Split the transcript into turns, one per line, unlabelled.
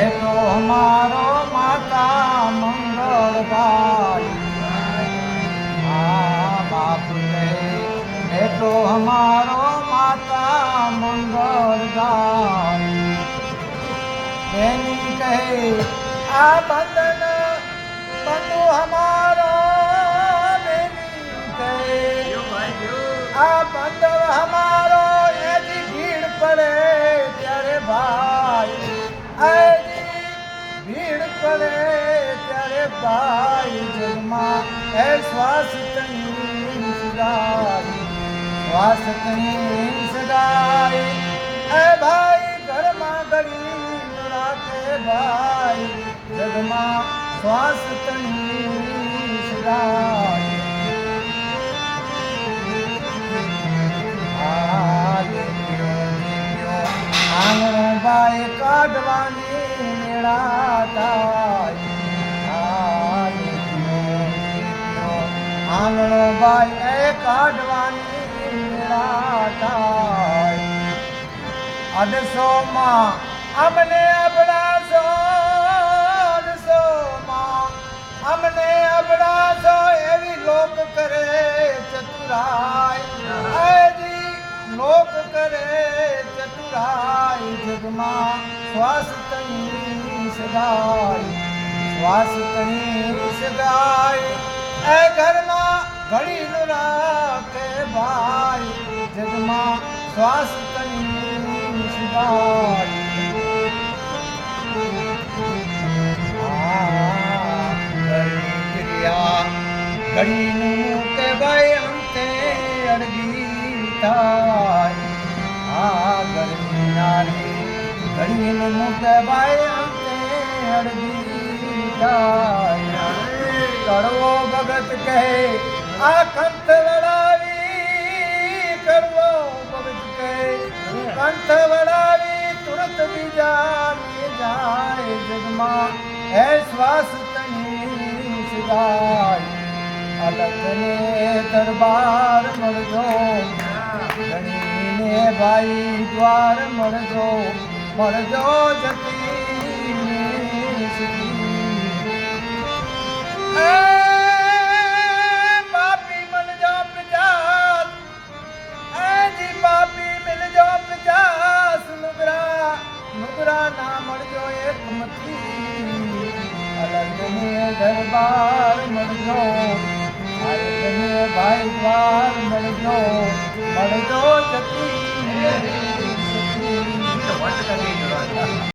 બેટો અમારો માતા મંગળભાઈ આ બાપ કહે બેટો અમારો માતા મંગળભાઈ એની કહે, આ બંધન બંધુ કહે. આ બંધવ અમારો એજી ભીડ પડે ત્યારે ભાઈ પડે ત્યારે ભાઈ જગમાં એ શ્વાસ તણી સદાય શ્વાસ તણી સદાય એ ભાઈ ઘરમાં ગરીબ રાખે ભાઈ જગમાં શ્વાસ તણી સગાઈ આંગણો બાય એ કાઢવાની મેળા થાય અડસો માં અમને અબડાસો અડસો માં અમને અબડાસો એવી લોક કરે ચતુરાય લોક કરે ચતુરાય જગમાં શ્વાસ તણી સદાય શ્વાસ તણી સદાય એ ઘરમાં ઘડી રાખે ભાઈ, જગમાં તણી સગાય ઘડીનું કે ભાઈ અંતે અડગી થાય આ ગરમી નારી ઘડીનું કે ભાઈ અંતે અડગી થાય કડવો ભગત કહે આ કંઠ વડાવી કરવો ભગત કહે કંઠ વડાવી તુરત બીજા જાય જગમાં. હે શ્વાસ તની સિગાય અલગને દરબાર મળજો. ગણીને ભાઈ દ્વાર મળજો. મળજો જતી દરબાર મળજો. ભાઈ દ્વાર મળજો. મળજો સતી સતી.